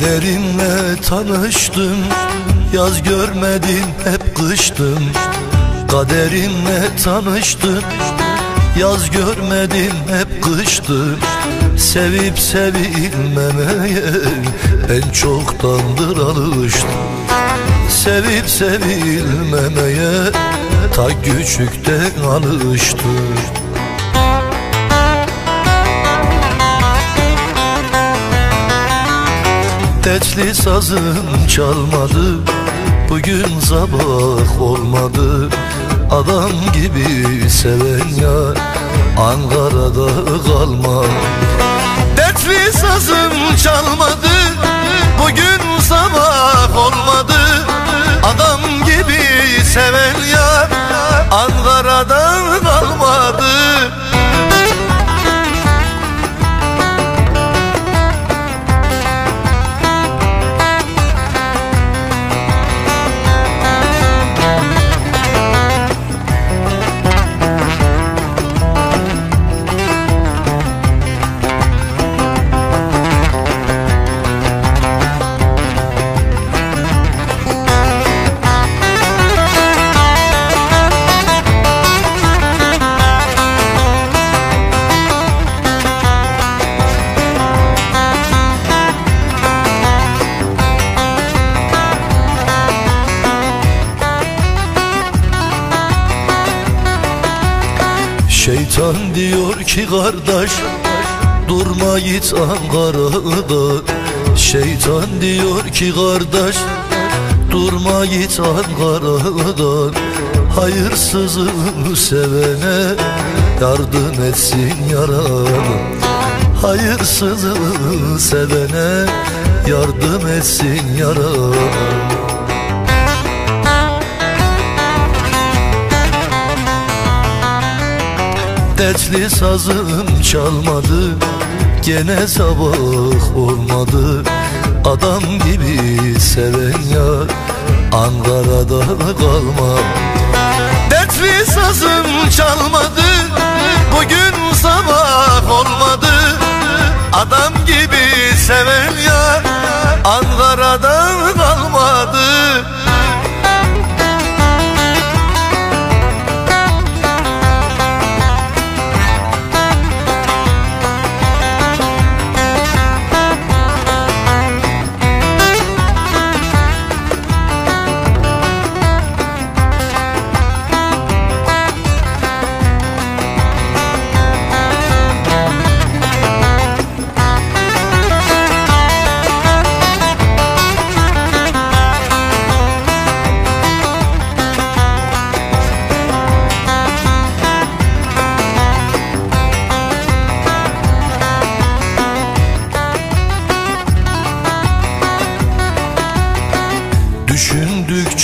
Kaderinle tanıştım. Yaz görmedim hep kıştım. Kaderinle tanıştım. Yaz görmedim hep kıştım. Sevip sevilmemeye Ben çoktandır alıştım. Sevip sevilmemeye Ta küçükten alıştım Dertli sazım çalmadı Bugün sabah olmadı. Adam gibi seven ya Ankara'da kalma Dertli sazım çalmadı Bugün sabah olmadı. Adam gibi seven ya Ankara'da kalmadı Şeytan diyor ki kardeş Durma git Ankara'da. Şeytan diyor ki kardeş Durma git Ankara'da. Hayırsızı sevene Yardım etsin yaralı Hayırsızı sevene Yardım etsin yaralı Dertli sazım çalmadı Gene sabah olmadı. Adam gibi seven yar Ankara'da kalma Dertli sazım çalmadı Bugün sabah olmadı. Adam gibi seven yar Ankara'da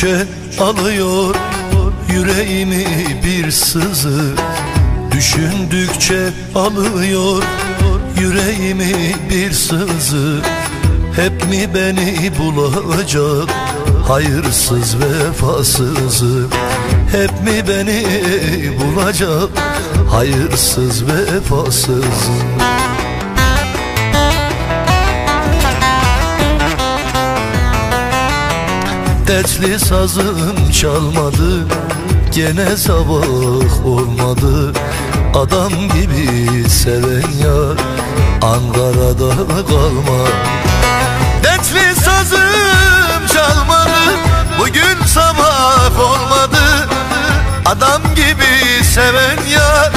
Düşündükçe alıyor yüreğimi bir sızı. Düşündükçe alıyor yüreğimi bir sızı. Hep mi beni bulacak hayırsız vefasızı Hep mi beni bulacak hayırsız vefasızı Dertli sazım çalmadı Gene sabah olmadı. Adam gibi seven yar Ankara'da kalma Dertli sazım çalmadı Bugün sabah olmadı. Adam gibi seven yar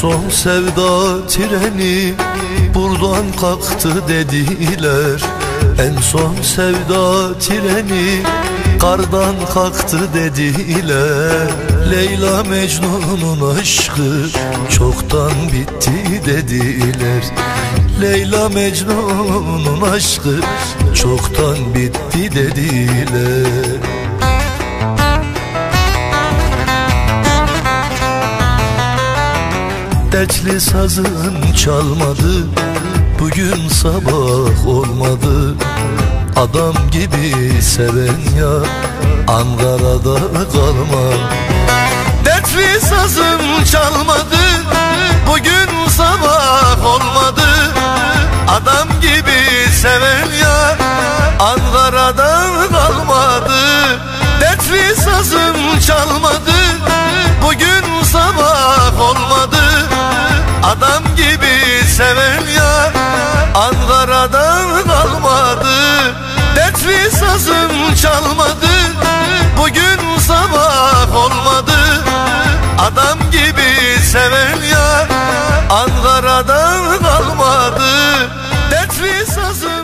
son sevda treni Buradan kalktı dediler. En son sevda treni Kardan kalktı dediler. Leyla Mecnun'un aşkı Çoktan bitti dediler. Leyla Mecnun'un aşkı Çoktan bitti dediler Dertli sazın çalmadı Bugün sabah olmadı. Adam gibi seven ya Ankara'da kalma Dertli sazım çalmadı Bugün Hiç almadı Bugün sabah olmadı. Adam gibi seven ya Ankara'dan kalmadı. Dertli sazı